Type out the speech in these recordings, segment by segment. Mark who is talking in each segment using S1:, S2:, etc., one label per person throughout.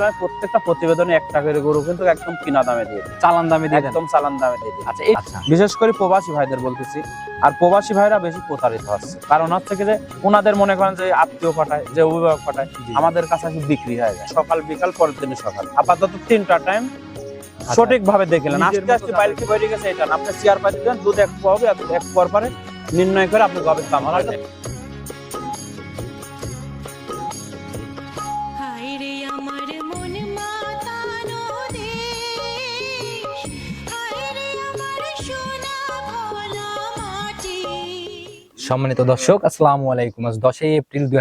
S1: আসলে প্রত্যেকটা প্রতিবেদনে একটা করে গরু কিন্তু একদম কিনা দামে দিয়ে
S2: চালান দামে দিয়ে
S1: একদম চালান দামে দিয়ে
S2: আচ্ছা আচ্ছা।
S1: বিশেষ করে প্রবাসী ভাইদের বলতেছি আর প্রবাসী ভাইরা বেশি প্রতারিত হচ্ছে। কারণ হচ্ছে কি যে ওনাদের মনে করেন যে আত্মীয় পাঠায় যে অভিভাবক পাঠায় আমাদের কাছে বিক্রি হয়ে যায়। সকাল বিকাল পরের দিনে সকাল। আপাতত তিনটা টাইম সঠিক ভাবে দেখলেন। আস্তে আস্তে। বাইরে বেরিয়ে গেছে এটা আপনি চেয়ার দেন দুধ এক পাবে এক পর পরে নির্ণয় করে আপনি গবের দাম।
S2: সম্মানিত দর্শক আসসালামু আলাইকুম। আজ দশই এপ্রিল দুই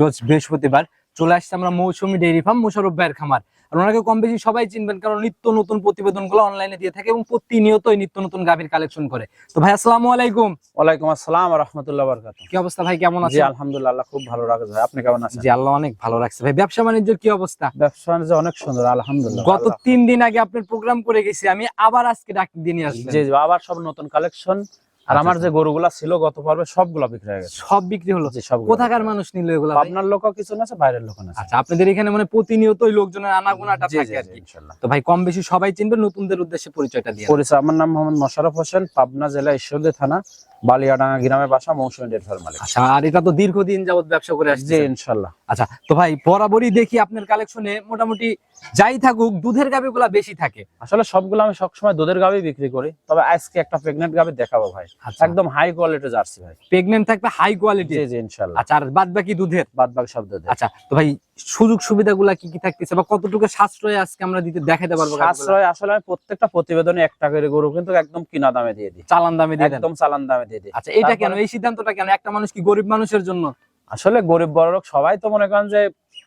S2: রোজ বৃহস্পতিবার চলে আসছে আমরা মৌসুমী ডেইরি ফার্ম মোশারফ ভাইয়ের খামার। আর ওনাকে কম বেশি সবাই চিনবেন কারণ নিত্য নতুন প্রতিবেদনগুলো অনলাইনে দিয়ে থাকে এবং প্রতিনিয়তই নিত্য নতুন গাভীর কালেকশন করে। তো ভাই আসসালামু আলাইকুম।
S1: ওয়ালাইকুম আসসালাম রহমতুল্লাহ বরকাত
S2: কি অবস্থা ভাই কেমন
S1: জি
S2: আছেন?
S1: আলহামদুলিল্লাহ আল্লাহ খুব ভালো রাখে ভাই। আপনি কেমন আছেন?
S2: জি আল্লাহ অনেক ভালো রাখছে ভাই। ব্যবসা বাণিজ্যের কি অবস্থা?
S1: ব্যবসা বাণিজ্য অনেক সুন্দর আলহামদুলিল্লাহ
S2: গত তিন দিন আগে আপনার প্রোগ্রাম করে গেছি আমি আবার আজকে ডাক দিয়ে নিয়ে আসছি
S1: জি জি, আবার সব নতুন কালেকশন আর
S2: আচ্ছা,
S1: আমার
S2: আচ্ছা।
S1: যে গরুগুলা ছিল গত পর্বে সবগুলা বিক্রি হয়ে গেছে।
S2: সব বিক্রি হলো?
S1: সব
S2: কোথাকার মানুষ নিল এগুলো?
S1: আপনার লোক কিছু না আছে বাইরের লোক না
S2: আচ্ছা আপনাদের এখানে মানে প্রতিনিয়তই লোকজনের আনাগোনাটা থাকে আর কি। তো ভাই কম বেশি সবাই চিনবে নতুনদের উদ্দেশ্যে পরিচয়টা দিয়ে
S1: পরিচয় আমার নাম মোহাম্মদ মোশারফ হোসেন পাবনা জেলা ঈশ্বরদী থানা। বালিয়াডাঙ্গা গ্রামের বাসা মৌসুমী ডেট ফার্ম মালিক।
S2: আচ্ছা আর এটা তো দীর্ঘদিন যাবত ব্যবসা করে আসছে।
S1: ইনশাল্লাহ
S2: আচ্ছা তো ভাই বরাবরই দেখি আপনার কালেকশনে মোটামুটি যাই থাকুক দুধের গাভিগুলা বেশি থাকে।
S1: আসলে সবগুলো আমি সবসময় দুধের গাবি বিক্রি করি তবে আজকে একটা প্রেগনেন্ট গাবি দেখাবো ভাই।
S2: আচ্ছা।
S1: একদম হাই কোয়ালিটি জার্সি ভাই।
S2: প্রেগনেন্ট থাকবে হাই কোয়ালিটি
S1: জি ইনশাল্লাহ
S2: আচ্ছা আর বাদ বাকি দুধের?
S1: বাদ বাকি সব দুধের।
S2: আচ্ছা তো ভাই সুযোগ সুবিধাগুলা কি কি থাকতেছে বা কতটুকু সাশ্রয় আজকে আমরা দিতে দেখাতে পারব?
S1: সাশ্রয় আসলে আমি প্রত্যেকটা প্রতিবেদনে একটা করে গরু কিন্তু একদম কিনা দামে দিয়ে দিই।
S2: চালান দামে দিয়ে
S1: একদম চালান দামে দিয়ে
S2: আচ্ছা এটা কেন? এই সিদ্ধান্তটা কেন? একটা মানুষ কি গরিব মানুষের জন্য?
S1: আসলে গরিব বড় লোক সবাই তো মনে করেন যে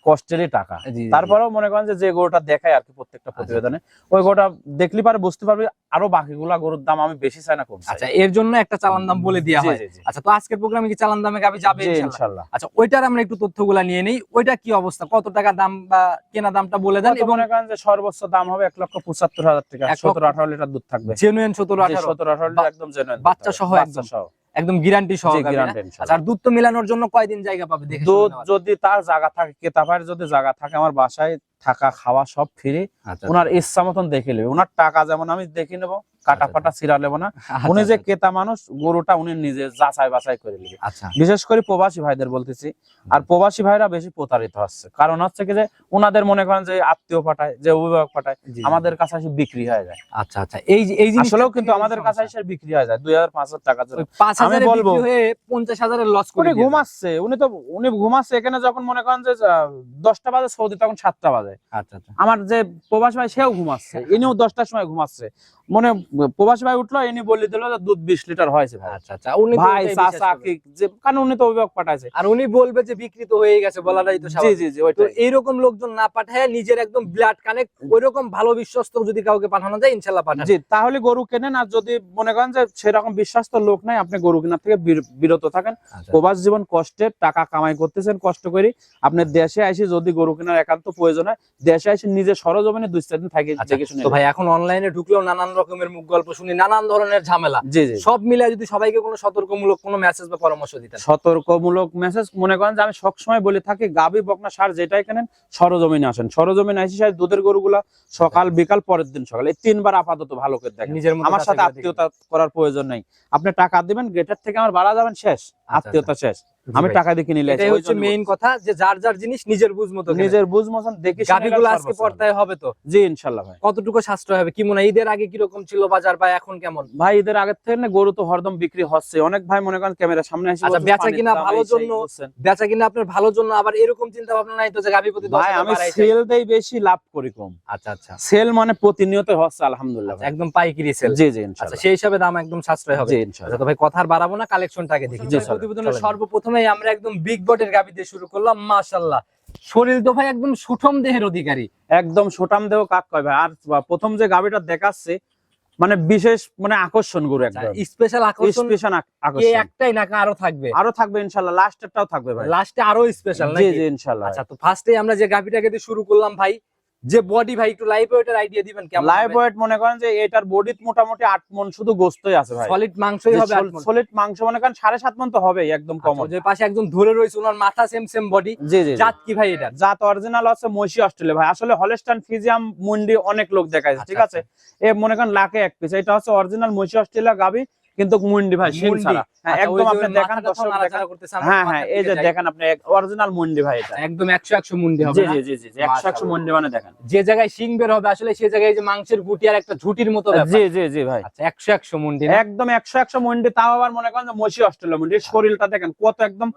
S1: কষ্টেরই টাকা। তারপরেও মনে করেন যে গরুটা দেখায় আর কি প্রত্যেকটা প্রতিবেদনে ওই গরুটা দেখলি পারে বুঝতে পারবে আরও বাকিগুলা গরুর দাম আমি বেশি চাই না কম
S2: আচ্ছা এর জন্য একটা চালান দাম বলে দেওয়া হয়। আচ্ছা তো আজকের প্রোগ্রামে কি চালান দামে গাবি যাবে? ইনশাল্লাহ? আচ্ছা ওইটার আমরা একটু তথ্যগুলা নিয়ে নেই। ওইটা কি অবস্থা? কত টাকা দাম বা কেনা দামটা বলে দেন এবং
S1: মনে করেন যে সর্বোচ্চ দাম হবে এক লক্ষ পঁচাত্তর হাজার টাকা।
S2: এক লক্ষ-
S1: সতেরো আঠারো লিটার দুধ থাকবে।
S2: জেনুইন সতেরো আঠারো।
S1: সতেরো আঠারো লিটার একদম দুধ
S2: বাচ্চা সহ একদম।
S1: সহ।
S2: একদম গ্যারান্টি আচ্ছা
S1: ইনশাল্লাহ।
S2: আর দুধ তো মেলানোর জন্য কয়দিন জায়গা পাবে দেখে
S1: দুধ যদি তার জায়গা থাকে কেতাফার যদি জায়গা থাকে আমার বাসায় থাকা খাওয়া সব ফ্রি
S2: আচ্ছা,
S1: ওনার ইচ্ছা মতন দেখে নেবে। ওনার টাকা যেমন আমি দেখে নেব কাটা
S2: আচ্ছা,
S1: ফাটা ছিড়া নেব না।
S2: আচ্ছা,
S1: উনি যে
S2: আচ্ছা,
S1: ক্রেতা মানুষ গরুটা উনি নিজে যাচাই বাছাই করে নেবে।
S2: আচ্ছা।
S1: বিশেষ করে প্রবাসী ভাইদের বলতেছি আর প্রবাসী ভাইরা বেশি প্রতারিত হচ্ছে। কারণ হচ্ছে কি যে ওনাদের মনে করেন যে আত্মীয় পাঠায় যে অভিভাবক পাঠায়। আমাদের কাছে এসে বিক্রি হয়ে যায়।
S2: আচ্ছা আচ্ছা। এই এই
S1: আসলেও কিন্তু আমাদের কাছে এসে বিক্রি হয়ে যায় দুই হাজার পাঁচ হাজার টাকা আমি বলবো-
S2: বিক্রি হয়ে পঞ্চাশ হাজারের লস করে।
S1: ঘুমাচ্ছে উনি তো উনি ঘুমাচ্ছে এখানে যখন মনে করেন যে দশটা বাজে সৌদি তখন সাতটা বাজে।
S2: আচ্ছা আচ্ছা।
S1: আমার যে প্রবাসী ভাই সেও ঘুমাচ্ছে ইনিও দশটার সময় ঘুমাচ্ছে। মনে প্রবাসী ভাই উঠল বলে দিল যে দুধ বিশ লিটার হয়েছে ভাই।
S2: আচ্ছা আচ্ছা উনি তো
S1: ভাই চাচা কি যে কারণ উনি তো অভিভাবক পাঠাইছে।
S2: আর উনি বলবে যে বিক্রি তো হয়ে গেছে বলাটাই তো
S1: জি জি জি
S2: এইরকম লোকজন না পাঠায় নিজের একদম ব্লাড কানেক্ট ওইরকম ভালো বিশ্বস্ত যদি কাউকে পাঠানো যায় পাঠান
S1: জি তাহলে গরু কেনেন আর যদি মনে করেন যে সেরকম বিশ্বাস্ত লোক নাই আপনি গরু কেনার থেকে বিরত থাকেন।
S2: আচ্ছা।
S1: প্রবাস জীবন কষ্টের টাকা কামাই করতেছেন কষ্ট করে আপনি দেশে এসে যদি গরু কেনার একান্ত প্রয়োজন হয় দেশে এসে নিজে সরজমিনে দুই চার দিন থাকে
S2: ভাই এখন অনলাইনে ঢুকলেও নানান রকমের মুখ গল্প শুনি নানান ধরনের ঝামেলা।
S1: জি জি।
S2: সব মিলে যদি সবাইকে কোনো সতর্কমূলক কোনো মেসেজ বা পরামর্শ দিতেন।
S1: সতর্কমূলক মেসেজ মনে করেন যে আমি সবসময় বলে থাকি গাবি বকনা সার যেটাই কেনেন সরজমিনে আসেন। সরজমিনে আসি সাহেব দুধের গরুগুলা সকাল বিকাল পরের দিন সকালে। তিনবার আপাতত ভালো করে দেখেন।
S2: নিজের
S1: আমার সাথে আত্মীয়তা করার প্রয়োজন নাই। আপনি টাকা দিবেন গেটের থেকে আমার বাড়া যাবেন শেষ। আত্মীয়তা শেষ। আমি টাকা দেখে নিলে
S2: এটাই হচ্ছে মেইন কথা যে যার যার জিনিস নিজের বুঝ মতো নিজের
S1: বুঝ মতন দেখে
S2: গাড়িগুলো আজকে। পর্দায় হবে তো?
S1: জি ইনশাল্লাহ ভাই।
S2: কতটুকু সাশ্রয় হবে? কি মনে ঈদের আগে কীরকম ছিল বাজার বা এখন কেমন?
S1: ভাই এদের আগের থেকে গরু তো হরদম বিক্রি হচ্ছে। অনেক ভাই মনে করেন ক্যামেরার সামনে এসে
S2: আচ্ছা, বেচা কিনা ভালো জন্য বেচা কিনা আপনার ভালোর জন্য আবার এরকম চিন্তা ভাবনা নাই তো যে গাভী প্রতি
S1: ভাই আমি সেল দেই বেশি লাভ করি কম।
S2: আচ্ছা আচ্ছা।
S1: সেল মানে প্রতিনিয়ত হচ্ছে আলহামদুলিল্লাহ ভাই।
S2: একদম পাইকারি সেল
S1: জি জি
S2: আচ্ছা
S1: ইনশাল্লাহ
S2: সেই হিসাবে দাম একদম সাশ্রয় হবে।
S1: জি
S2: আচ্ছা
S1: ইনশাল্লাহ।
S2: তো ভাই কথা আর বাড়াবো না কালেকশনটাকে দেখি।
S1: জি, চলেন,
S2: প্রতিবেদনের
S1: চলেন।
S2: সর্বপ্রথমেই আমরা একদম বিগ বটের গাভী দিয়ে শুরু করলাম মাশাআল্লাহ। শরীর তো ভাই একদম সুঠম দেহের অধিকারী।
S1: একদম সোটাম দেহ কাক কয় ভাই? আর প্রথম যে গাবিটা দেখাচ্ছে মানে বিশেষ মানে আকর্ষণ গরু একদম।
S2: স্পেশাল আকর্ষণ?
S1: স্পেশাল আকর্ষণ।
S2: একটাই না আরও থাকবে?
S1: আরও থাকবে ইনশাল্লাহ লাস্টেরটাও থাকবে ভাই।
S2: লাস্টে আরও স্পেশাল
S1: জি
S2: নাকি?
S1: জি ইনশাল্লাহ
S2: আচ্ছা তো ফার্স্টে আমরা যে গাভিটাকে দিয়ে শুরু করলাম ভাই যে বডি ভাই একটু লাইভ ওয়েটের আইডিয়া দিবেন কেমন
S1: লাইভ ওয়েট মনে করেন যে এটার বডিত মোটামুটি আট মন শুধু গোস্তই আছে ভাই।
S2: সলিড মাংসই হবে।
S1: সলিড মাংস মনে করেন সাড়ে সাত মন তো হবেই একদম কম
S2: আচ্ছা, যে পাশে একজন ধরে রয়েছে ওনার মাথা সেম সেম বডি। জাত কি ভাই এটা
S1: জাত অরিজিনাল আছে মহিষী অস্ট্রেলিয়া ভাই। আসলে হলেস্টান ফিজিয়াম মুন্ডি অনেক লোক দেখাইছে ঠিক
S2: আচ্ছা,
S1: আছে? এ মনে করেন লাখে এক পিস এটা হচ্ছে অরিজিনাল মহিষী অস্ট্রেলিয়া গাবি। কিন্তু মুন্ডি ভাই
S2: মুন্ডি।
S1: ছাড়া। হ্যাঁ,
S2: আচ্ছা,
S1: একদম আপনি দেখান দর্শক দেখান। হ্যাঁ হ্যাঁ এই যে দেখেন আপনি অরিজিনাল মুন্ডি ভাই এটা।
S2: একদম একশো একশো মুন্ডি হবে
S1: জি জি জি জি একশো একশো
S2: মাশাআল্লাহ।
S1: মুন্ডি মানে দেখেন।
S2: যে জায়গায় শিং বের হবে আসলে সেই জায়গায় এই যে মাংসের গুটি আর একটা ঝুটির মতো ব্যাপার।
S1: জি জি জি ভাই।
S2: আচ্ছা একশো একশো মুন্ডি
S1: একদম একশো একশো মুন্ডি তাও আবার মনে করেন যে মহিষী অস্ট্রেলিয়া মুন্ডি। শরীরটা দেখেন কত একদম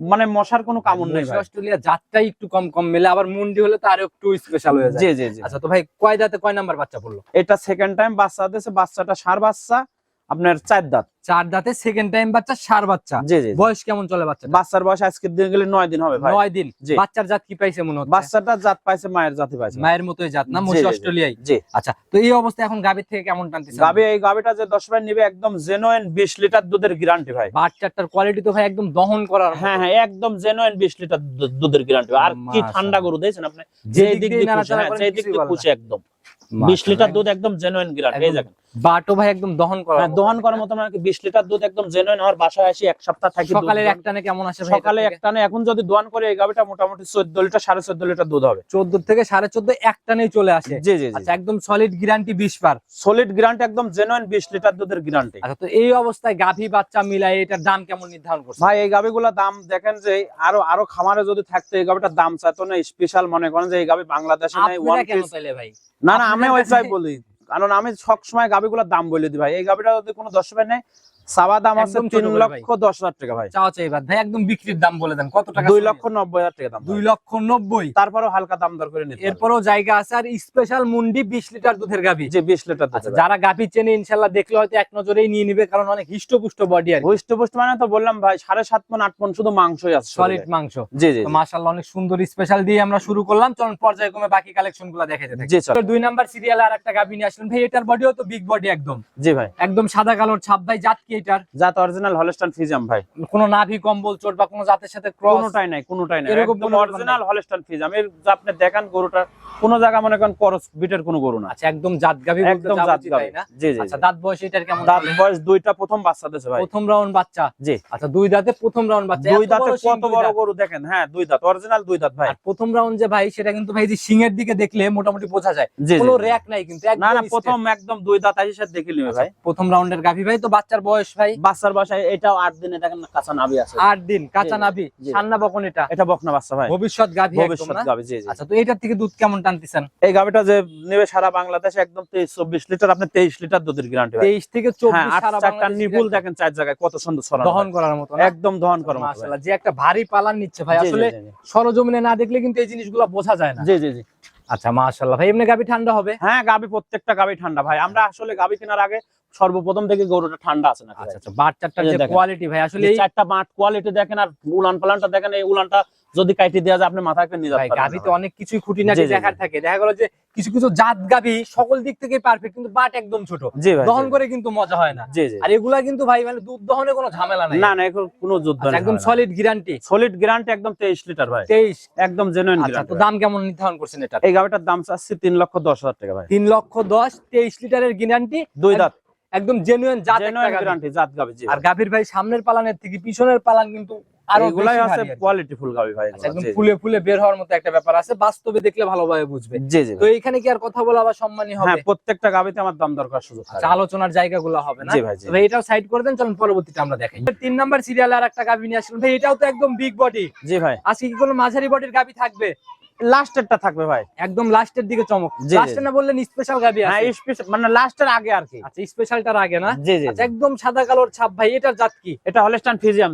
S1: মানে মশার কোনো কামড় নেই
S2: অস্ট্রেলিয়া জাতটাই একটু কম কম মেলে আবার মুন্ডি হলে তো আরও একটু স্পেশাল হয়ে যায়।
S1: জি জি জি।
S2: আচ্ছা তো ভাই কয় দাঁতে কয় নাম্বার বাচ্চা পড়ল?
S1: এটা সেকেন্ড টাইম বাচ্চা দিয়েছে বাচ্চাটা সার বাচ্চা। আপনার চার দাঁত।
S2: চার দাঁতে সেকেন্ড টাইম বাচ্চা সার বাচ্চা।
S1: জি জি জি।
S2: বয়স কেমন চলে বাচ্চা
S1: বাচ্চার বয়স আজকের দিন গেলে নয় দিন হবে
S2: নয় দিন। বাচ্চার জাত কি পাইছে মনে হচ্ছে?
S1: বাচ্চাটা জাত পাইছে মায়ের জাতি পাইছে।
S2: মায়ের মতোই জাত না। অস্ট্রেলিয়ায়?
S1: জি।
S2: আচ্ছা তো এই অবস্থা এখন গাভীর থেকে কেমন টানতেছে
S1: গাবি এই গাবিটা যে দশ ভাই নিবে একদম জেনুইন বিশ লিটার দুধের গ্যারান্টি ভাই।
S2: বাচ্চাটার কোয়ালিটি তো ভাই একদম দহন করার
S1: হ্যাঁ হ্যাঁ একদম জেনুইন বিশ লিটার দুধের গ্যারান্টি আর কি ঠান্ডা গরু দিয়েছেন আপনি?
S2: যে দিক দিয়ে
S1: খুশি, হ্যাঁ, একদম। বিশ
S2: মাশাআল্লাহ।
S1: লিটার দুধ একদম জেনুইন গ্যারান্টি এই দেখেন।
S2: বাটও ভাই একদম দহন করার
S1: হ্যাঁ। দোহন করার মতো মানে বিশ লিটার দুধ একদম জেনুইন আমার বাসায় আসি এক সপ্তাহ থাকি দোহন।
S2: একটানে কেমন আসে ভাই
S1: সকালে একটানে এখন যদি দোয়ান করে এই গাবিটা মোটামুটি চোদ্দ লিটার সাড়ে চোদ্দ লিটার দুধ হবে।
S2: চোদ্দ থেকে সাড়ে চোদ্দ একটানেই চলে আসে।
S1: জি জি
S2: আচ্ছা একদম সলিড গ্যারান্টি বিশ পার
S1: সলিড গ্যারান্টি একদম জেনুইন বিশ লিটার দুধের গ্যারান্টি
S2: আচ্ছা তো এই অবস্থায় গাভী বাচ্চা মিলাই এটার দাম কেমন নির্ধারণ করছে
S1: ভাই এই গাবিগুলোর দাম দেখেন যে আরও আরও খামারে যদি থাকতো এই গাবিটার দাম চাইতো না স্পেশাল মনে করেন যে এই গাবি বাংলাদেশে নাই ওয়ান পিস
S2: ভাই?
S1: না না আমি ওই
S2: চাই
S1: বলি। কারণ আমি সবসময় গাবিগুলোর দাম বলে দিই ভাই। এই গাবিটা যদি কোনো দশ টাকা নেই সাবা দাম আছে তিন লক্ষ দশ হাজার টাকা ভাই।
S2: চাওয়া চাই ভাই। একদম বিক্রির দাম বলে দেন। কত টাকা
S1: দুই লক্ষ নব্বই হাজার টাকা দাম
S2: দুই লক্ষ নব্বই।
S1: তারপরেও হালকা দাম দর করে নিতে।
S2: এরপরও জায়গা আছে। আর স্পেশাল মুন্ডি বিশ লিটার দুধের গাভী।
S1: যে বিশ লিটার
S2: আচ্ছা যারা গাভী চেনে ইনশাল্লাহ দেখলে হয়তো এক নজরেই নিয়ে নিবে কারণ অনেক হিষ্টপুষ্ট বডি আর
S1: হুষ্ট পুষ্ট মানে তো বললাম ভাই সাড়ে সাত মন আট মন শুধু মাংসই আছে
S2: সলিড মাংস।
S1: জি জি
S2: তো মাশাআল্লাহ অনেক সুন্দর স্পেশাল দিয়ে আমরা শুরু করলাম। চলুন পর্যায়ক্রমে বাকি কালেকশনগুলো থাকি।
S1: জি
S2: দুই নাম্বার সিরিয়ালে আর একটা গাভী নিয়ে আসলেন। ভাই এটার বডিও তো বিগ বডি একদম।
S1: জি ভাই।
S2: একদম সাদা কালোর ছাপ। ভাই জাত কি? এটার
S1: জাত অরিজিনাল হলস্টাইন ফিজিয়াম ভাই।
S2: কোনো নাভি কম্বল চোট বা কোনো জাতের সাথে ক্রস
S1: কোনোটাই নাই কোনোটাই নাই।
S2: এরকম
S1: অরিজিনাল হলস্টাইন ফিজিয়াম। এর আপনি দেখান গরুটা কোন জায়গা মনে করেন করস বিটের কোনো গরু না
S2: আচ্ছা একদম জাত গাভী
S1: একদম জাত গাভী।
S2: না?
S1: জি জি
S2: আচ্ছা দাঁত বয়স এটার কেমন
S1: দাঁত বয়স দুইটা প্রথম বাচ্চা দিয়েছে ভাই।
S2: প্রথম রাউন্ড বাচ্চা?
S1: জি।
S2: আচ্ছা দুই দাঁতে প্রথম রাউন্ড বাচ্চা।
S1: দুই দাঁতে কত বড় গরু দেখেন? হ্যাঁ দুই দাঁত অরিজিনাল দুই দাঁত ভাই।
S2: আর প্রথম রাউন্ড যে ভাই সেটা কিন্তু ভাই যে সিংয়ের দিকে দেখলে মোটামুটি বোঝা যায়। কোনো র্যাক নাই কিন্তু
S1: না না। প্রথম একদম দুই দাঁত আসি সাথে দেখে নিবে ভাই।
S2: প্রথম রাউন্ডের গাভী ভাই তো বাচ্চার বয়স ভাই?
S1: বাচ্চার বাসায় এটাও আট দিনে দেখেন না কাঁচা নাভি আছে।
S2: আট দিন কাঁচা নাভি। সান্না বকন এটা।
S1: এটা বকনা বাচ্চা ভাই।
S2: ভবিষ্যৎ গাভী
S1: ভবিষ্যৎ গাবে জি জি।
S2: আচ্ছা তো এটার থেকে দুধ কেমন টানতেছেন?
S1: এই গাবিটা যে নেবে সারা বাংলাদেশে একদম তেইশ চব্বিশ লিটার আপনি তেইশ লিটার দুধের গ্যারান্টি
S2: তেইশ থেকে
S1: হ্যাঁ
S2: চব্বিশ বাংলাদেশে
S1: নিপুল দেখেন চার জায়গায় কত সুন্দর
S2: দহন করার মতো
S1: একদম দহন করার মতো।
S2: যে একটা ভারী পালান নিচ্ছে ভাই আসলে। সরজমিনে না দেখলে কিন্তু এই জিনিসগুলো বোঝা যায় না।
S1: জি জি জি।
S2: আচ্ছা মাশাআল্লাহ ভাই এমনি গাভী ঠান্ডা হবে?
S1: হ্যাঁ গাবি প্রত্যেকটা গাবি ঠান্ডা ভাই। আমরা আসলে গাবি কেনার আগে সর্বপ্রথম থেকে গরুটা ঠান্ডা আছে না
S2: আচ্ছা আচ্ছা
S1: যে
S2: যে কোয়ালিটি ভাই আসলে এই
S1: চারটা মাঠ কোয়ালিটি দেখেন আর উলান পালানটা দেখেন এই উলানটা যদি কাটি দেওয়া যায় আপনি মাথায় করে নিয়ে
S2: ভাই
S1: যেতে পারবেন
S2: গাভীতে
S1: না ভাই।
S2: অনেক কিছুই খুঁটিনাটি
S1: জি, জি,
S2: দেখার থাকে। দেখা গেল যে কিছু কিছু জাত গাভী সকল দিক থেকে পারফেক্ট কিন্তু বাট একদম ছোট। দহন করে কিন্তু মজা হয় না। আর এগুলা কিন্তু ভাই মানে দুধ দহনে কোনো ঝামেলা নাই।
S1: না না এখন কোনো যুদ্ধ
S2: আচ্ছা, একদম সলিড গ্যারান্টি
S1: সলিড গ্যারান্টি একদম তেইশ লিটার ভাই।
S2: তেইশ?
S1: একদম জেনুইন
S2: আচ্ছা তো দাম কেমন নির্ধারণ করছেন এটা
S1: এই গাবিটার দাম চাচ্ছি তিন লক্ষ দশ হাজার টাকা ভাই।
S2: তিন লক্ষ দশ তেইশ লিটারের গ্যারান্টি
S1: দুই দাঁত।
S2: একদম জেনুইন জাত একটা।
S1: গ্যারান্টি জাত গাবি
S2: আর গাভীর ভাই সামনের পালানের থেকে পিছনের পালান কিন্তু আরও
S1: এগুলাই আছে
S2: ভারী আর কি।
S1: কোয়ালিটি ফুল গাবি ভাই
S2: আচ্ছা, একদম
S1: এগুলো, জি, জি।
S2: ফুলে ফুলে বের হওয়ার মতো একটা ব্যাপার আছে। বাস্তবে দেখলে ভালোভাবে বুঝবে।
S1: জি জি।
S2: তো এখানে কি আর কথা বলা আবার সম্মানী হবে?
S1: হ্যাঁ প্রত্যেকটা গাবিতে আমার দাম দরকার সুযোগ
S2: আচ্ছা,
S1: থাকে।
S2: আলোচনার জায়গাগুলো হবে না?
S1: জি ভাই
S2: ভাই এটাও সাইড করে দেন চলুন পরবর্তীতে আমরা দেখাই। তিন নাম্বার সিরিয়ালে আর একটা গাভী নিয়ে আসলাম। ভাই এটাও তো একদম বিগ বডি
S1: জি ভাই।
S2: আজকে কি কোনো মাঝারি বডির গাভী থাকবে?
S1: লাস্টেরটা থাকবে ভাই।
S2: একদম লাস্টের দিকে চমক। লাস্টে না বললেন স্পেশাল গাভী
S1: হ্যাঁ স্পেশাল মানে লাস্টের আগে আর কি।
S2: আচ্ছা স্পেশালটার আগে না?
S1: জি জি
S2: আচ্ছা, একদম সাদা কালোর ছাপ ভাই এটার জাত কি?
S1: এটা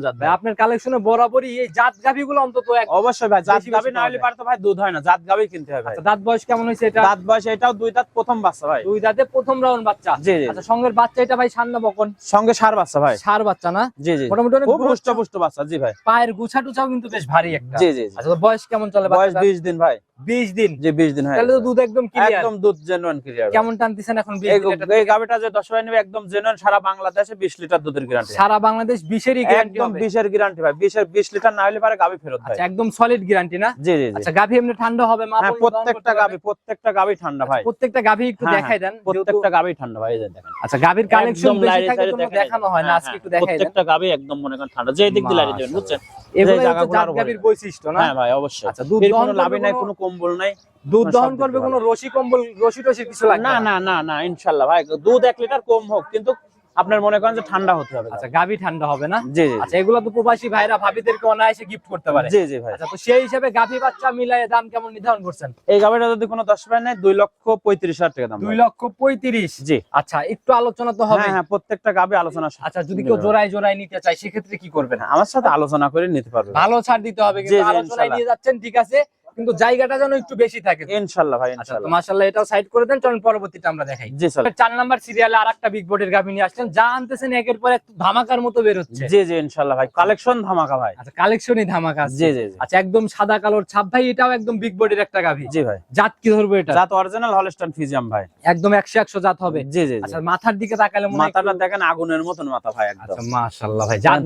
S1: জাত
S2: ভাই। আপনার কালেকশনে বরাবরই এই জাত গাভীগুলো অন্তত এক
S1: অবশ্যই ভাই জাত গাবি না হলে
S2: যায়।
S1: পারে তো ভাই দুধ হয় না। জাত গাবি কিনতে হয় ভাই।
S2: আচ্ছা, দাঁত বয়স কেমন হয়েছে এটা?
S1: দাঁত বয়স এটাও দুই দাঁত প্রথম বাচ্চা ভাই।
S2: দুই দাঁতে প্রথম রাউন্ড বাচ্চা।
S1: জি জি
S2: আচ্ছা সঙ্গের বাচ্চা এটা ভাই সান্না বকন?
S1: সঙ্গে সার বাচ্চা ভাই।
S2: সার বাচ্চা না?
S1: জি জি।
S2: মোটামুটি অনেক
S1: খুব পুষ্ট পুষ্ট বাচ্চা জি ভাই।
S2: পায়ের গুছা টুছাও কিন্তু বেশ ভারী একটা।
S1: জি জি।
S2: আচ্ছা বয়স কেমন চলে
S1: বয়স
S2: বাচ্চাটার?
S1: বিশ দিন ভাই।
S2: বিশ দিন।
S1: যে বিশ দিন হয়ে
S2: তাহলে তো দুধ একদম ক্লিয়ার
S1: একদম দুধ জেনুইন ক্লিয়ার
S2: কেমন টানতেছেন এখন 20 লিটার?
S1: এই গাবিটা যে দশ ভাই নেবে একদম জেনুইন সারা বাংলাদেশে বিশ লিটার দুধের গ্যারান্টি
S2: সারা বাংলাদেশ বিশেরই গ্যারান্টি
S1: একদম
S2: হবে।
S1: বিশের গ্যারান্টি ভাই। বিশের বিশ লিটার না হলে পারে গাবি ফেরত ভাই
S2: আচ্ছা একদম সলিড গ্যারান্টি না?
S1: জি জি
S2: আচ্ছা গাভী এমনি ঠান্ডা হবে মা
S1: হ্যাঁ প্রত্যেকটা গাবি প্রত্যেকটা গাবি ঠান্ডা ভাই।
S2: প্রত্যেকটা গাভী একটু
S1: হ্যাঁ,
S2: দেখাই দেন
S1: প্রত্যেকটা গাবি ঠান্ডা ভাই দেখেন।
S2: আচ্ছা গাভীর কালেকশন বেশি থাকে জন্য
S1: দেখেন
S2: হয় না
S1: হ্যাঁ,
S2: আজকে
S1: হ্যাঁ,
S2: একটু দেখাই দেন।
S1: প্রত্যেকটা গাবি একদম মনে করেন ঠান্ডা যে দিক দিয়ে লাইরে দেবেন বুঝছেন? এই জায়গাগুলো বড়।
S2: বৈশিষ্ট্য না?
S1: হ্যাঁ ভাই অবশ্যই।
S2: আচ্ছা দুধ
S1: কোনো লাভই নাই
S2: কোনো
S1: কম্বল নাই।
S2: দুধ দহন করবে। কোনো রশি কম্বল রশি টশি কিছু লাগবে
S1: না না? না না ইনশাল্লাহ ভাই দুধ এক লিটার কম হোক কিন্তু আপনার মনে করেন যে ঠান্ডা হতে হবে।
S2: আচ্ছা গাভী ঠান্ডা হবে না?
S1: জি জি
S2: আচ্ছা এগুলো তো প্রবাসী ভাইরা ভাবিদেরকে অনায়াসে গিফট করতে পারে।
S1: জি জি ভাই।
S2: আচ্ছা তো সেই হিসাবে গাভী বাচ্চা মিলায়ে দাম কেমন নির্ধারণ করছেন?
S1: এই গাবিটা যদি কোনো দশ পায় নেয় দুই লক্ষ পঁয়ত্রিশ হাজার টাকা দাম
S2: দুই
S1: ভাই।
S2: লক্ষ পঁয়ত্রিশ?
S1: জি।
S2: আচ্ছা একটু আলোচনা তো হবে।
S1: হ্যাঁ হ্যাঁ প্রত্যেকটা গাবি আলোচনা
S2: আচ্ছা যদি কেউ জোড়ায় জোড়ায় নিতে চায় সেক্ষেত্রে কি করবেন?
S1: আমার সাথে আলোচনা করে নিতে পারবে।
S2: ভালো ছাড় দিতে হবে কিন্তু
S1: জি,
S2: আলোচনায় নিয়ে যাচ্ছেন ঠিক আছে? কিন্তু জায়গাটা যেন একটু বেশি থাকে
S1: ইনশাল্লাহ ভাই
S2: আচ্ছা
S1: ইনশাল্লাহ।
S2: মাশাআল্লাহ এটাও সাইড করে দেন চলুন পরবর্তীটা আমরা দেখাই।
S1: জি স্যার
S2: চার নাম্বার সিরিয়ালে আর একটা বিগ বোর্ডের গাভী নিয়ে আসলেন। যা আনতেছেন একের পর এক ধামাকার মতো বের হচ্ছে
S1: জি জি ইনশাল্লাহ ভাই। কালেকশন ধামাকা ভাই।
S2: আচ্ছা কালেকশনই ধামাকা
S1: জি জি
S2: আচ্ছা একদম সাদা কালোর ছাপ ভাই এটাও একদম বিগ বোর্ডের একটা গাভী।
S1: জি ভাই।
S2: জাত কি ধরবে এটা?
S1: জাত অরিজিনাল হলস্টাইন ফিজিয়াম ভাই।
S2: একদম একশো একশো জাত হবে।
S1: জি জি
S2: আচ্ছা মাথার দিকে তাকালে মনে
S1: মাথাটা দেখেন আগুনের মতন মাথা ভাই একদম।
S2: আচ্ছা মাশাআল্লাহ ভাই জাত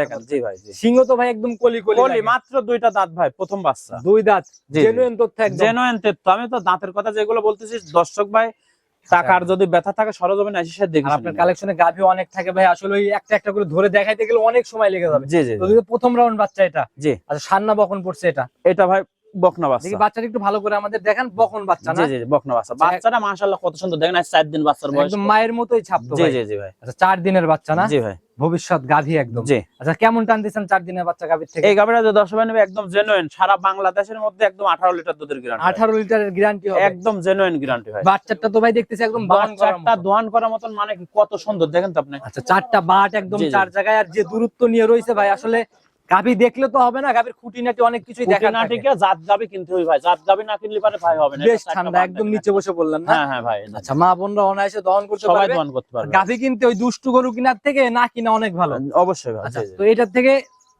S1: দেখেন। জি ভাই জি।
S2: সিংহ তো ভাই একদম কলি কলি
S1: কলি মাত্র দুইটা দাঁত ভাই প্রথম বাচ্চা।
S2: দুই দাঁত। জেনুইন তথ্য একদম।
S1: জেনুইন তথ্য। আমি তো দাঁতের কথা যেগুলো বলতেছি দর্শক ভাই টাকার যদি ব্যথা থাকে সরজমিনে সে
S2: আপনার কালেকশনে গাভী অনেক থাকে ভাই আসলে ওই একটা একটা করে ধরে দেখাইতে গেলে অনেক সময় লেগে যাবে।
S1: জি জি
S2: প্রথম রাউন্ড বাচ্চা এটা
S1: জি।
S2: আচ্ছা সান্না বকন পড়ছে এটা।
S1: এটা ভাই বকনা বাচ্চা।
S2: দেখি বাচ্চাটা একটু ভালো করে আমাদের দেখেন বকন বাচ্চা না?
S1: জি জি জি, বকনা বাচ্চা। বাচ্চাটা মাশাআল্লাহ কত সুন্দর। দেখেন আজ চার দিন বাচ্চার বয়স।
S2: একদম মায়ের মতোই ছাপ
S1: জি জি জি ভাই।
S2: আচ্ছা চার দিনের বাচ্চা না?
S1: জি ভাই।
S2: ভবিষ্যৎ গাভী একদম।
S1: জি।
S2: আচ্ছা কেমন টান দিচ্ছেন চার দিনের বাচ্চা গাভীর থেকে?
S1: এই গাবিটা যে দশ নেবে একদম জেনুইন সারা বাংলাদেশের মধ্যে একদম আঠারো লিটার দুধের গ্যারান্টি
S2: আঠারো লিটারের গ্যারান্টি হবে।
S1: একদম জেনুইন গ্যারান্টি ভাই
S2: বাচ্চাটা তো ভাই দেখতেছি একদম মতো।
S1: দোয়ান করার মতন মানে কি কত সুন্দর। দেখেন তো আপনি।
S2: আচ্ছা চারটা বাট একদম। চার জায়গায় আর যে দূরত্ব নিয়ে রয়েছে ভাই আসলে গাভী দেখলে তো হবে না গাভীর খুঁটিনাটি অনেক কিছুই দেখা
S1: না ঠিক আছে জাত যাবে কিনতে হবে ভাই জাত যাবে না কিনলে পারে ভাই হবে না
S2: বেশ ঠান্ডা একদম নিচে বসে বললেন না?
S1: হ্যাঁ হ্যাঁ ভাই
S2: আচ্ছা মা বোনরা অনায়াসে দহন করতে পারবে।
S1: সবাই দহন করতে পারবে।
S2: গাভি কিনতে ওই দুষ্টু গরু কিনার থেকে না কিনা অনেক ভালো।
S1: অবশ্যই ভাই
S2: আচ্ছা। তো এটার থেকে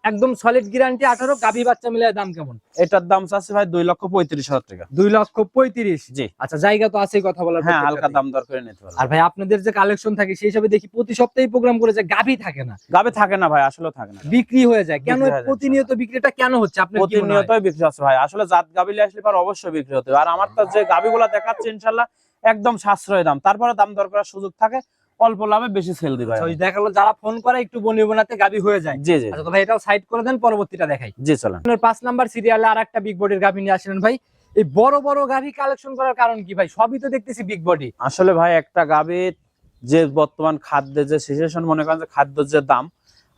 S2: একদম সলিড গ্যারান্টি আঠারো গাভী বাচ্চা মিলে দাম কেমন?
S1: এটার দাম চাচ্ছে ভাই দুই লক্ষ পঁয়ত্রিশ হাজার টাকা।
S2: দুই লক্ষ পঁয়ত্রিশ?
S1: জি।
S2: আচ্ছা জায়গা তো আছেই কথা বলার
S1: হ্যাঁ হালকা দাম দর করে নিতে পারবে।
S2: আর ভাই আপনাদের যে কালেকশন থাকে সেই হিসাবে দেখি প্রতি সপ্তাহে প্রোগ্রাম করে যে গাভী থাকে না।
S1: গাবি থাকে না ভাই আসলে থাকে না।
S2: বিক্রি হয়ে যায়। কেন। প্রতিনিয়ত বিক্রিটা কেন হচ্ছে? আপনি কি?
S1: প্রতিনিয়তই বিক্রি হচ্ছে ভাই। আসলে জাত গাবিলে আসলে পর অবশ্যই বিক্রি হতে। আর আমার তো যে গাবিগুলা দেখাচ্ছে ইনশাল্লাহ একদম সাশ্রয় দাম। তারপরে দাম দর করার সুযোগ থাকে। অল্প লাভে বেশি সেল দিবে
S2: আচ্ছা, ওই দেখাল যারা ফোন করে একটু বনি বোনাতে গাবি হয়ে যায়।
S1: জি জি।
S2: আচ্ছা ভাই এটাও সাইড করে দেন পরবর্তীটা দেখাই।
S1: জি চলেন।
S2: আপনার পাঁচ নাম্বার সিরিয়ালে আরেকটা বিগ বডির গাবি নিয়ে আসলেন ভাই। এই বড় বড় গাভী কালেকশন করার কারণ কি ভাই? সবই তো দেখতেছি বিগ বডি
S1: আসলে ভাই একটা গাভীর যে বর্তমান খাদ্যের যে সিচুয়েশন মনে করেন যে খাদ্যের যে দাম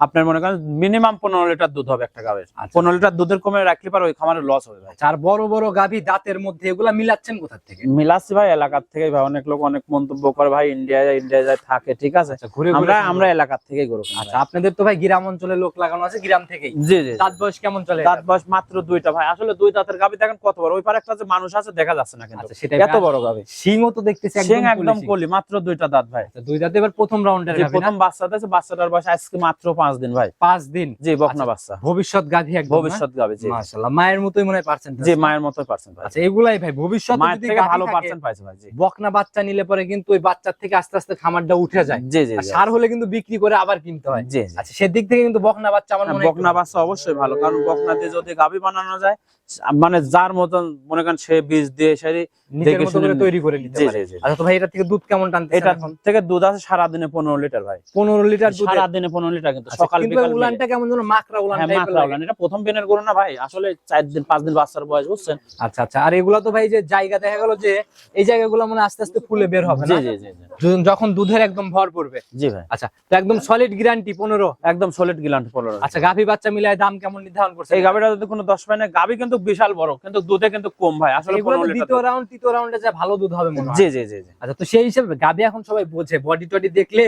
S1: আপনার মনে করেন মিনিমাম পনেরো লিটার দুধ হবে একটা গাবের।
S2: আচ্ছা।
S1: পনেরো লিটার দুধের কমে রাখলে পারে ওই খামারের লস হবে ভাই।
S2: আর বড় বড় গাভী দাঁতের মধ্যে এগুলা মিলাচ্ছেন কোথা থেকে?
S1: মিলাচ্ছি ভাই এলাকার থেকে ভাই অনেক লোক অনেক মন্তব্য করে ভাই ইন্ডিয়া যায় ইন্ডিয়া যায় থাকে ঠিক আছে?
S2: আচ্ছা ঘুরে
S1: আমরা আমরা এলাকার থেকেই গরু
S2: আচ্ছা আপনাদের তো ভাই গ্রাম অঞ্চলে লোক লাগানো আছে গ্রাম থেকেই।
S1: জি জি।
S2: দাঁত বয়স কেমন চলে?
S1: দাঁত বয়স মাত্র দুইটা ভাই। আসলে দুই দাঁতের গাবি দেখেন কত বড়। ওই পারে একটা যে মানুষ আছে দেখা যাচ্ছে না কিন্তু।
S2: সেটা
S1: এত বড় গাবি
S2: সিংও তো দেখতেছি
S1: সিং
S2: একদম
S1: কলি মাত্র দুইটা দাঁত ভাই।
S2: আচ্ছা, দুই দাঁতে এবার প্রথম রাউন্ডের
S1: প্রথম বাচ্চাটা আছে বাচ্চাটার বয়স আজকে মাত্র পাঁচ দিন ভাই।
S2: পাঁচ দিন?
S1: জি বকনা
S2: আচ্ছা,
S1: বাচ্চা।
S2: ভবিষ্যৎ গাভী একদম
S1: ভবিষ্যৎ গাভী জি।
S2: মাশাআল্লাহ মায়ের মতোই মনে হয় পার্সেন্ট
S1: জি মায়ের মতোই পার্সেন্ট ভাই
S2: আচ্ছা এগুলাই ভাই ভবিষ্যৎ
S1: মায়ের থেকে ভালো পার্সেন্ট পাইছে ভাই জি।
S2: বকনা বাচ্চা নিলে পরে কিন্তু ওই বাচ্চার থেকে আস্তে আস্তে খামারটা উঠে যায়।
S1: জি জি
S2: সার হলে কিন্তু বিক্রি করে আবার কিনতে হয়।
S1: জি
S2: আচ্ছা সেদিক থেকে কিন্তু বকনা বাচ্চা আমার মনে হয়
S1: বকনা বাচ্চা অবশ্যই ভালো কারণ বকনাতে যদি গাভী বানানো যায় মানে যার মতন মনে করেন সে বীজ দিয়ে সে দেখে শুনে
S2: তৈরি করে নিতে পারে। আচ্ছা তো ভাই এটা থেকে দুধ কেমন টানতে
S1: এটা থেকে দুধ আছে সারাদিনে পনেরো লিটার ভাই।
S2: পনেরো লিটার দুধ?
S1: সারা দিনে পনেরো লিটার কিন্তু
S2: আচ্ছা,
S1: সকাল বিকাল
S2: উলানটা কেমন যেন মাকড়া উলান
S1: হ্যাঁ
S2: টাইপের
S1: মাকড়া উলান এটা প্রথম দিনের গরু না ভাই আসলে চার দিন পাঁচ দিন বাচ্চার বয়স বুঝছেন?
S2: আচ্ছা আচ্ছা আর এগুলা তো ভাই যে জায়গা দেখা গেল যে এই জায়গাগুলো মানে আস্তে আস্তে ফুলে বের হবে না?
S1: জি জি জি।
S2: যখন- দুধের একদম ভর পড়বে।
S1: জি ভাই।
S2: আচ্ছা তো একদম সলিড গ্যারান্টি পনেরো।
S1: একদম সলিড গিলান্ট পনেরো।
S2: আচ্ছা গাভী বাচ্চা মিলায় দাম কেমন নির্ধারণ করছে
S1: এই গাবিটা যদি কোনো দশ পায় না গাবি কিন্তু বিশাল বড় কিন্তু দুধে কিন্তু কম ভাই আসলে
S2: দ্বিতীয় রাউন্ড তৃতীয় রাউন্ডে যা ভালো দুধ হবে মনে হয়।
S1: জি জি জি
S2: আচ্ছা তো সেই হিসেবে গাবি এখন সবাই বোঝে বডি টডি দেখলে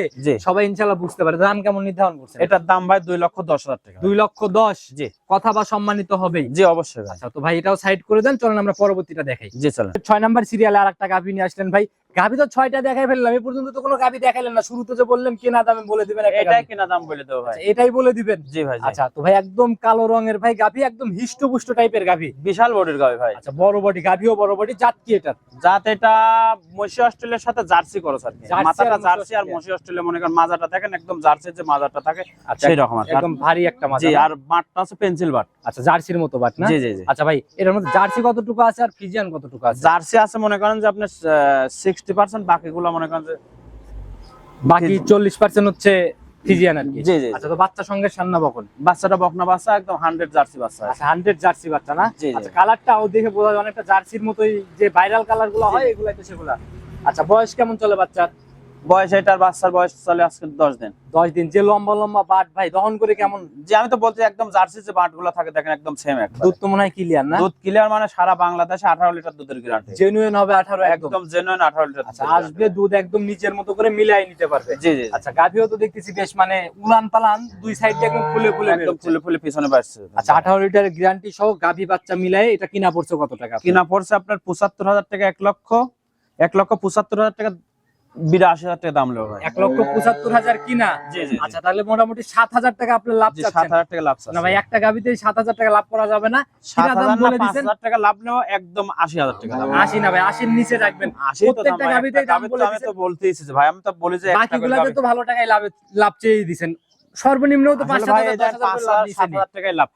S2: সবাই ইনশাআল্লাহ বুঝতে পারে। দাম কেমন নির্ধারণ করছে
S1: এটার দাম ভাই দুই লক্ষ দশ হাজার টাকা।
S2: দুই লক্ষ দশ?
S1: জি।
S2: কথা বা সম্মানিত হবেই।
S1: জি অবশ্যই
S2: আচ্ছা তো ভাই এটাও সাইড করে দেন চলেন আমরা পরবর্তীটা দেখাই।
S1: জি চলেন।
S2: ছয় নাম্বার সিরিয়ালে আর একটা গাভি নিয়ে আসলেন ভাই। গাভি তো ছয়টা দেখাই ফেললাম এই পর্যন্ত তো কোনো গাভি দেখালেন না। শুরুতে যে বললেন কেনা দামে বলে দিবেন
S1: এটাই
S2: গাভী।
S1: কিনা দাম বলে দেবো ভাই।
S2: আচ্ছা, এটাই বলে দিবেন?
S1: জি ভাই
S2: আচ্ছা তো ভাই একদম কালো রঙের ভাই গাভি একদম হিষ্টপুষ্ট টাইপের গাভি।
S1: বিশাল বডির গাবি ভাই।
S2: আচ্ছা বড় বডি গাভিও বড় বডি জাত কি এটা
S1: জাত এটা মসি অস্ট্রেলিয়ার সাথে জার্সি করো আর কি
S2: জার্সি আর
S1: মাথাটা জার্সি আর। মসি অস্ট্রেলিয়া মনে করেন মাজাটা দেখেন একদম জার্সির যে মাজাটা থাকে
S2: আচ্ছা
S1: সেই রকম
S2: একদম ভারী একটা মাছ
S1: জি আর মাঠটা আছে পেন্সিল বাট
S2: আচ্ছা জার্সির মতো বাট না?
S1: জি জি জি।
S2: আচ্ছা ভাই এর মধ্যে জার্সি কতটুকু আছে আর ফিজিয়ান কতটুকু আছে?
S1: জার্সি আছে মনে করেন যে আপনার সিক্সটি পার্সেন্ট বাকিগুলো মনে করেন যে
S2: বাকি চল্লিশ পার্সেন্ট হচ্ছে ফিজিয়ান আর কি।
S1: জি জি
S2: আচ্ছা তো বাচ্চা সঙ্গে সান্না বকন।
S1: বাচ্চাটা বকনা বাচ্চা একদম হান্ড্রেড জার্সি বাচ্চা
S2: আচ্ছা হান্ড্রেড জার্সি বাচ্চা না। আচ্ছা কালারটাও দেখে বোঝা যায় অনেকটা জার্সির মতোই যে ভাইরাল কালারগুলো হয় এগুলাই তো সেগুলা। আচ্ছা বয়স কেমন চলে বাচ্চার?
S1: বয়স এটার বাচ্চার বয়স চলে আজকে দশ দিন।
S2: দশ দিন যে লম্বা লম্বা বাট ভাই দহন করে কেমন?
S1: যে আমি তো বলছি একদম জার্সি যে বাটগুলো থাকে দেখেন একদম সেম
S2: দুধ তো মনে হয় ক্লিয়ার না?
S1: দুধ ক্লিয়ার মানে সারা বাংলাদেশে আঠারো লিটার দুধের গ্যারান্টি
S2: জেনুইন হবে আঠারো একদম।
S1: জেনুইন আঠারো লিটার
S2: আচ্ছা আসবে দুধ একদম নিজের মতো করে মিলাই নিতে পারবে।
S1: জি জি। জি।
S2: আচ্ছা গাভিও তো দেখতেছি বেশ মানে উলান পালান দুই সাইড একদম ফুলে ফুলে
S1: একদম ফুলে ফুলে পিছনে বাড়ছে।
S2: আচ্ছা আঠারো লিটার গ্যারান্টি সহ গাভি বাচ্চা মিলাই এটা কিনা পড়ছে কত টাকা?
S1: কিনা পড়ছে আপনার পঁচাত্তর হাজার টাকা এক লক্ষ এক লক্ষ পঁচাত্তর হাজার টাকা বিরাশি হাজার টাকা দাম ভাই।
S2: এক লক্ষ পঁচাত্তর হাজার কিনা? আচ্ছা তাহলে মোটামুটি সাত হাজার টাকা আপনার লাভ
S1: সাত হাজার টাকা লাভ
S2: না ভাই একটা গাভিতে সাত হাজার টাকা লাভ করা যাবে না।
S1: সাত হাজার টাকা লাভ নেওয়া একদম আশি হাজার টাকা
S2: আশি না ভাই আশির নিচে রাখবেন।
S1: আশি
S2: প্রত্যেকটা
S1: আমি তো। ভাই আমি তো বলি যে
S2: বাকিগুলাতে তো ভালো টাকায় লাভ লাভ চেয়ে দিছেন। সর্বনিম্ন তো পাঁচ হাজার
S1: টাকায় লাভ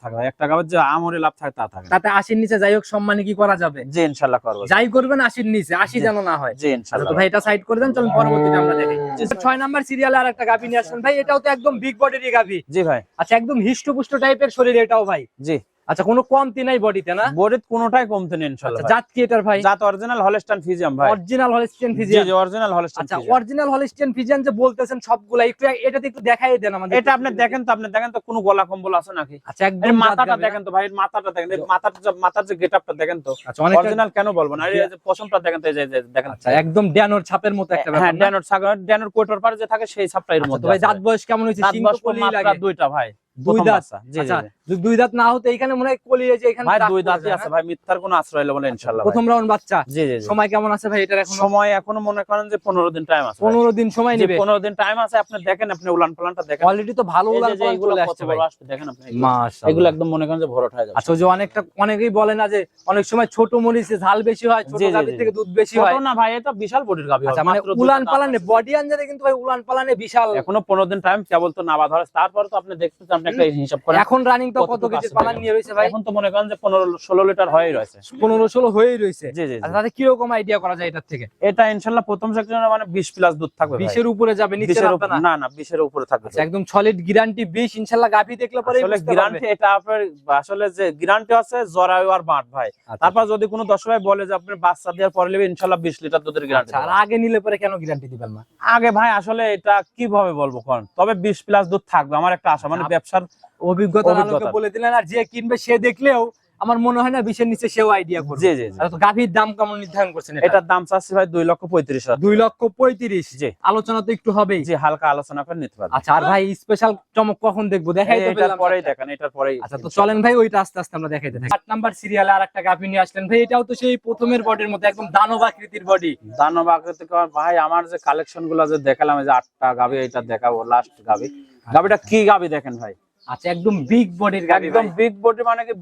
S1: যে আমরে লাভ থাকে তা থাকে
S2: তাতে আশির নিচে যাই হোক সম্মানে কি করা যাবে?
S1: জি ইনশাল্লাহ করব।
S2: যাই করবেন আশির নিচে। আশি যেন না হয়।
S1: জি
S2: আচ্ছা
S1: ইনশাল্লাহ
S2: ভাই এটা সাইড করে দেন চলুন পরবর্তীতে আমরা দেখি। ছয় নাম্বার সিরিয়ালে আর একটা গাভি নিয়ে আসবেন ভাই এটাও তো একদম বিগ গাভি।
S1: জি ভাই।
S2: আচ্ছা একদম হিষ্টপুষ্ট টাইপের শরীর এটাও ভাই।
S1: জি।
S2: আচ্ছা কোনো কমতি নাই বডিতে না?
S1: বডিত কোনোটাই কমতে নেই ইনশাল্লাহ।
S2: আচ্ছা জাত কি এটার ভাই?
S1: জাত অরিজিনাল হলস্টাইন ফিজিয়াম ভাই।
S2: অরিজিনাল হলিস্টিয়ান
S1: জি জি অরিজিনাল হলস্টাইন
S2: আচ্ছা অরিজিনাল হলিস্টিয়ান ফিজিয়ান যে বলতেছেন সবগুলা একটু এটাতে একটু দেখাই দেন আমাদের।
S1: এটা আপনি দেখেন তো আপনি দেখেন তো কোনো গলা কম্বল আছে নাকি?
S2: আচ্ছা একদম
S1: মাথাটা দেখেন তো ভাই মাথাটা দেখেন মাথার যে মাথার যে গেটআপটা দেখেন তো।
S2: আচ্ছা
S1: অরিজিনাল কেন বলব না? এই যে পশমটা দেখেন তো এই যে দেখেন।
S2: আচ্ছা একদম ড্যানোর ছাপের মতো একটা
S1: হ্যাঁ? ড্যানোর ছাগল ড্যানোর কোটার পারে যে থাকে সেই ছাপটা এর
S2: আচ্ছা,
S1: মধ্যে
S2: তো ভাই। দাঁত বয়স কেমন
S1: মাত্র
S2: লাগে।
S1: দুইটা ভাই।
S2: দুই দাঁত।
S1: বাচ্চা। জি জি
S2: আচ্ছা দুই দাঁত না হতো এখানে মনে হয় কলি যে এখানে
S1: ভাই দুই দাঁতই আছে। ভাই মিথ্যার কোনো আশ্রয় হলো বলে ইনশাআল্লাহ
S2: প্রথম রাউন্ড বাচ্চা।
S1: জি জি জি।
S2: সময় কেমন আছে ভাই? এটার এখন?
S1: সময় এখনও মনে করেন যে পনেরো দিন টাইম আছে ভাই।
S2: পনেরো দিন সময় নেবে।
S1: পনেরো দিন টাইম আছে। আপনি দেখেন আপনি উলান পালানটা দেখেন।
S2: অলরেডি তো ভালো উলান পালান চলে আসছে ভাই।
S1: দেখেন আপনি
S2: মাশাআল্লাহ।
S1: এগুলো একদম মনে করেন যে ভরট হয়ে যাবে
S2: আচ্ছা যে অনেকটা অনেকেই বলে না যে অনেক সময় ছোট মরিচে ঝাল বেশি হয় ছোট। থেকে দুধ বেশি হয়।
S1: না ভাই এটা বিশাল বডির গাবি
S2: আচ্ছা মানে উলান পালানে বডি আনজারে কিন্তু ভাই উলান পালানে বিশাল।
S1: এখনও পনেরো দিন টাইম কেবল তো নাবা ধরে তারপর তো আপনি দেখতেছেন আপনি একটা হিসাব করেন।
S2: এখন রানিং তো কত কেজি পালান নিয়ে রয়েছে ভাই?
S1: এখন তো মনে করেন যে পনেরো ষোলো লিটার হয়ে রয়েছে।
S2: পনেরো ষোলো হয়েই রয়েছে।
S1: জি জি জি।
S2: আচ্ছা তাহলে আইডিয়া করা যায় এটার থেকে?
S1: এটা ইনশাল্লাহ প্রথম সেকশনে মানে বিশ প্লাস দুধ থাকবে ভাই।
S2: বিশের উপরে যাবে নিচে
S1: বিশের
S2: না?
S1: না না বিশের উপরে থাকবে।
S2: আচ্ছা একদম সলিড গ্যারান্টি বিশ ইনশাল্লাহ গাভি দেখলে পরে
S1: আসলে গ্যারান্টি এটা আপনার আসলে যে গ্যারান্টি আছে জরায়ু আর বাট ভাই।
S2: আচ্ছা।
S1: তারপর যদি কোনো দশ ভাই বলে যে আপনি বাচ্চা দেওয়ার পরে নেবে ইনশাল্লাহ বিশ লিটার দুধের গ্যারান্টি
S2: আচ্ছা আর আগে নিলে পরে কেন গ্যারান্টি দিবেন না?
S1: আগে ভাই আসলে এটা কীভাবে বলব কোন? তবে বিশ প্লাস দুধ থাকবে আমার একটা আশা। মানে
S2: আপ-
S1: ব্যবসার
S2: অভিজ্ঞতা।
S1: অভিজ্ঞতা।
S2: বলে দিলেন আর যে কিনবে সে দেখলেও আমার মনে হয় না বিশের নিচে সেও আইডিয়া করবে।
S1: জি জি
S2: গাভীর দাম কেমন নির্ধারণ করছেন
S1: এটার দাম চাচ্ছি ভাই দুই লক্ষ পঁয়ত্রিশ
S2: দুই লক্ষ পঁয়ত্রিশ।
S1: জি।
S2: আলোচনা তো একটু হবেই।
S1: জি হালকা আলোচনা করে নিতে পারবেন
S2: আচ্ছা আর ভাই স্পেশাল চমক কখন দেখব? দেখাই তো
S1: এটার পরেই দেখেন এটার পরেই
S2: আচ্ছা তো চলেন ভাই ওইটা আস্তে আস্তে আমরা দেখাইতে থাকি আট নাম্বার সিরিয়ালে আর একটা গাভী নিয়ে আসলেন। ভাই এটাও তো সেই প্রথমের বডির মতো একদম দানব আকৃতির বডি
S1: দানব আকৃতি কর ভাই আমার যে কালেকশনগুলো যে দেখালাম যে আটটা গাবি এটা দেখাবো লাস্ট গাবি গাভীটা কি গাবি দেখেন ভাই?
S2: আচ্ছা একদম বিগ বডির গাভী
S1: একদম বিগ বডি মানে কি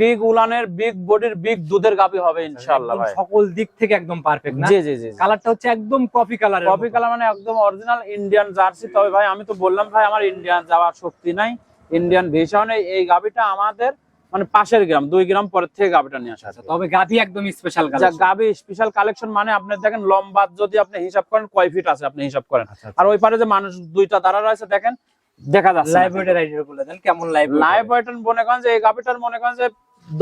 S1: বিগ উলানের বিগ বডির বিগ দুধের গাবি হবে ইনশাআল্লাহ ভাই।
S2: সকল দিক থেকে একদম পারফেক্ট না?
S1: জি জি জি
S2: কালারটা হচ্ছে একদম কফি কালার
S1: কপি কালার মানে একদম অরিজিনাল ইন্ডিয়ান জার্সি তবে ভাই আমি তো বললাম ভাই আমার ইন্ডিয়ান যাওয়ার শক্তি নাই। ইন্ডিয়ান ভিসা নেই এই গাবিটা আমাদের মানে পাশের গ্রাম দুই গ্রাম পরের থেকে গাবিটা নিয়ে আসা আছে
S2: তবে গাভী একদম স্পেশাল
S1: গাবি স্পেশাল কালেকশন মানে আপনি দেখেন লম্বা যদি আপনি হিসাব করেন কয় ফিট আছে আপনি হিসাব করেন।
S2: আচ্ছা।
S1: আর ওই পারে যে মানুষ দুইটা দাঁড়া রয়েছে দেখেন দেখা যাচ্ছে
S2: লাইভ ওয়েটের আইডিয়া বলে দেন কেমন লাইভ
S1: লাইভ ওয়েটের মনে করেন যে এই গাবিটার মনে করেন যে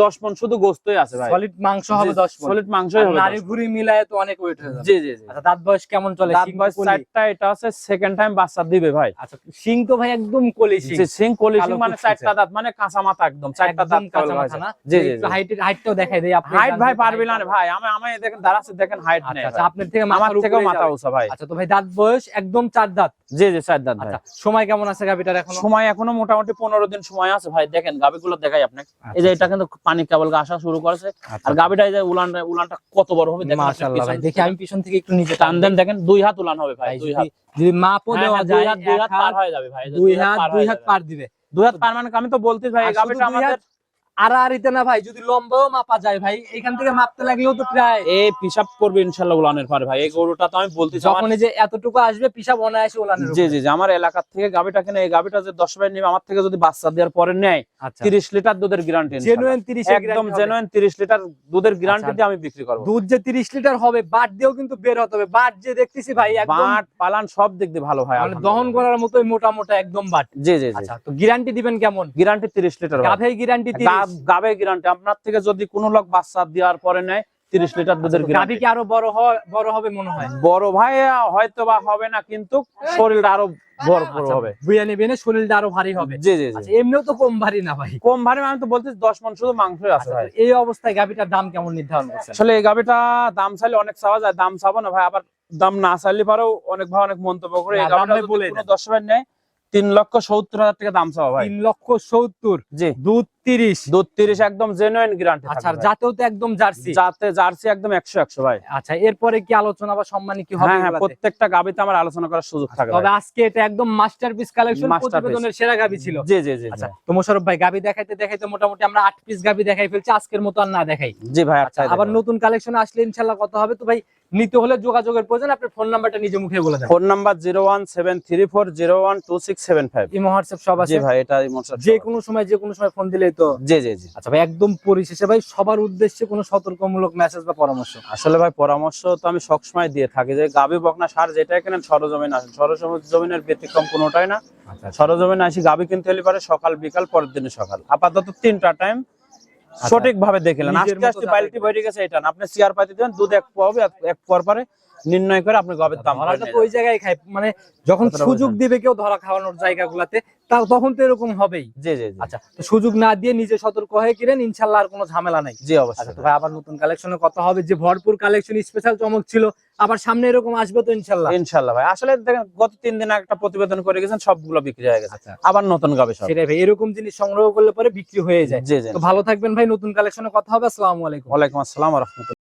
S1: দশ মন শুধু গোস্তই আছে ভাই।
S2: সলিড মাংস হবে 10 মণ।
S1: সলিড মাংসই হবে
S2: নারী
S1: 10
S2: ভুঁড়ি মিলায় তো অনেক ওয়েট হয়ে যাবে।
S1: জি জি জি।
S2: আচ্ছা দাঁত বয়স কেমন চলে?
S1: দাঁত বয়স চারটা এটা হচ্ছে সেকেন্ড টাইম বাচ্চা দিবে ভাই।
S2: আচ্ছা শিং তো ভাই একদম কলি শিং।
S1: যে সিং কলি সিং মানে চারটা দাঁত মানে কাঁচা মাথা একদম চারটা দাঁত
S2: কাঁচা মাথা না?
S1: জি জি
S2: একটু হাইটের হাইটটাও দেখাই দেই আপনি
S1: হাইট ভাই পারবি না ভাই আমি আমি দেখেন দাঁড়াচ্ছে দেখেন হাইট
S2: আচ্ছা
S1: নেই
S2: আচ্ছা আপনার থেকে
S1: আমার থেকেও মাথা। উঁচা ভাই।
S2: আচ্ছা তো ভাই দাঁত বয়স একদম চার দাঁত।
S1: জি জি চার দাঁত
S2: আচ্ছা সময় কেমন আছে গাভিটার এখন?
S1: সময় এখনও মোটামুটি পনেরো দিন সময় আছে ভাই। দেখেন গাবিগুলো দেখাই আপনাকে। এই যে এটা কিন্তু পানি কেবল আসা শুরু করেছে। আর গাবিটা যে উলান উলানটা কত বড় হবে দেখে
S2: মাশাআল্লাহ ভাই দেখি আমি পিছন থেকে একটু নিচে
S1: টান দেন দেখেন দুই হাত উলান হবে ভাই দুই হাত।
S2: যদি মাপও
S1: হ্যাঁ,
S2: দেওয়া
S1: হ্যাঁ,
S2: যায়
S1: দুই হাত দুই হাত পার হয়ে যাবে ভাই
S2: দুই হাত দুই হাত পার দিবে।
S1: দুই হাত পার মানে আমি তো বলতে ভাই গাবিটা আমাদের
S2: আড়াআড়িতে না ভাই যদি লম্বাও মাপা যায় ভাই এখান থেকে মাপতে লাগলেও তো প্রায়।
S1: পিসাব করবে ইনশাল্লাহ উলানের পারে ভাই এই গরুটা তো আমি
S2: যখন যে এতটুকু আসবে পিসাব অনায়াসে ওলানের
S1: জি জি জি আমার এলাকার থেকে গাবিটা কিনে এই গাবিটা যে দশ ভাই নিবে আমার থেকে যদি বাচ্চা দেওয়ার পরে নেয়
S2: আচ্ছা।
S1: তিরিশ লিটার দুধের গ্যারান্টি
S2: জেনুইন 30
S1: একদম জেনুইন তিরিশ লিটার দুধের গ্যারান্টি
S2: আচ্ছা।
S1: দিয়ে আমি বিক্রি করব।
S2: দুধ যে 30 লিটার হবে বাট দিয়েও কিন্তু বের হতে হবে। বাট যে দেখতেছি ভাই একদম
S1: বাট পালান সব দিয়ে ভালো হয়
S2: মানে দহন করার মতোই মোটা মোটা একদম বাট।
S1: জি জি
S2: আচ্ছা তো গ্যারান্টি দিবেন কেমন?
S1: গ্যারান্টি তিরিশ লিটার
S2: গাভে গ্যারান্টি 30
S1: গাবে গ্যারান্টি আপনার থেকে যদি কোনো লোক বাচ্চা দেওয়ার পরে নেয় তিরিশ লিটার দুধের
S2: গাভি কি আরও বড় হয় বড় হবে মনে হয়?
S1: বড় ভাই হয়তো বা হবে না কিন্তু শরীরটা আরও ভরপুর
S2: আচ্ছা,
S1: হবে।
S2: বুয়া নেবে শরীরটা আরও ভারী হবে।
S1: জি জি
S2: আচ্ছা এমনিও তো কম ভারী না ভাই?
S1: কম ভারী আমি তো বলতেছি দশ মন শুধু মাংসই আছে
S2: আচ্ছা,
S1: ভাই।
S2: এই অবস্থায় গাভিটার দাম কেমন নির্ধারণ
S1: আসলে এই দাম চাইলে অনেক চাওয়া যায় দাম চাবো না ভাই। আবার দাম না চাইলে পারেও অনেক ভাই অনেক মন্তব্য করে এই
S2: বলে
S1: দশ নেয় তিন লক্ষ সত্তর হাজার টাকা দাম চাওয়া ভাই।
S2: তিন লক্ষ সত্তর।
S1: জি।
S2: দুধ
S1: একদম জেনুইন গ্যারান্টি
S2: আচ্ছা আর তো একদম জার্সি?
S1: যাতে জার্সি একদম একশো একশো ভাই।
S2: আচ্ছা এরপরে কি আলোচনা বা সম্মানী কি হবে
S1: হ্যাঁ হ্যাঁ প্রত্যেকটা গাবিতে আমার আলোচনা করার সুযোগ থাকে
S2: তবে আজকে এটা একদম মাস্টারপিস কালেকশন প্রতিবেদনের সেরা গাবি ছিল।
S1: জি জি জি
S2: আচ্ছা তো মোশারফ ভাই গাবি দেখাইতে দেখাইতে মোটামুটি আমরা আট পিস গাবি দেখাই ফেলছি আজকের মতো আর না দেখাই।
S1: জি ভাই
S2: আচ্ছা আবার নতুন কালেকশন আসলে ইনশাল্লাহ কত হবে? তো ভাই নিতে হলে যোগাযোগের প্রয়োজন আপনার ফোন নাম্বারটা নিজে মুখে বলে দেন।
S1: Phone number zero one seven three four zero one two six seven five
S2: imo WhatsApp সব
S1: জি
S2: আছে?
S1: ভাই এটা মনসার
S2: যে কোনো সময় যে কোনো সময় ফোন দিলেই তো?
S1: জি জি জি।
S2: আচ্ছা ভাই একদম পরিশেষে ভাই সবার উদ্দেশ্যে কোনো সতর্কমূলক মেসেজ বা পরামর্শ?
S1: আসলে ভাই পরামর্শ তো আমি সবসময় দিয়ে থাকি যে গাবি বকনা সার যেটা কেনেন সরজমিন আসেন। সরজমিনের ব্যতিক্রম কোনোটাই না।
S2: আচ্ছা
S1: সরজমিন আসি গাবি কিনতে হলে পারে সকাল বিকাল পরের দিনে সকাল। আপাতত তিনটা টাইম সঠিক ভাবে দেখলেন।
S2: আচ্ছা। নিজের
S1: আস্তে বেরিয়ে গেছে এটা আপনি চেয়ার পাতি দেবেন দুধ এক এক- এক পর পরে নির্ণয় করে আপনি গবের দাম
S2: ধরাটা তো ওই জায়গায় খায় মানে যখন সুযোগ দিবে কেউ ধরা খাওয়ানোর জায়গাগুলাতে তা তখন তো এরকম হবেই।
S1: জি জি
S2: আচ্ছা তো সুযোগ না দিয়ে নিজে সতর্ক হয়ে কিনেন ইনশাল্লাহ আর কোনো ঝামেলা নাই।
S1: জি
S2: আচ্ছা
S1: অবশ্যই
S2: তো ভাই আবার নতুন কালেকশনে কথা হবে যে ভরপুর কালেকশন স্পেশাল চমক ছিল আবার সামনে এরকম আসবে তো ইনশাল্লাহ।
S1: ইনশাল্লাহ ভাই আসলে দেখেন গত তিন দিন একটা প্রতিবেদন করে গেছেন সবগুলো বিক্রি হয়ে গেছে।
S2: আচ্ছা।
S1: আবার নতুন গাবে সব
S2: সেটাই ভাই এরকম জিনিস সংগ্রহ করলে পরে বিক্রি হয়ে যায়।
S1: জি জি।
S2: তো ভালো থাকবেন ভাই নতুন কালেকশনে কথা হবে আসসালামু আলাইকুম।
S1: ওয়ালাইকুম আসসালাম রহমতুল্লাহ।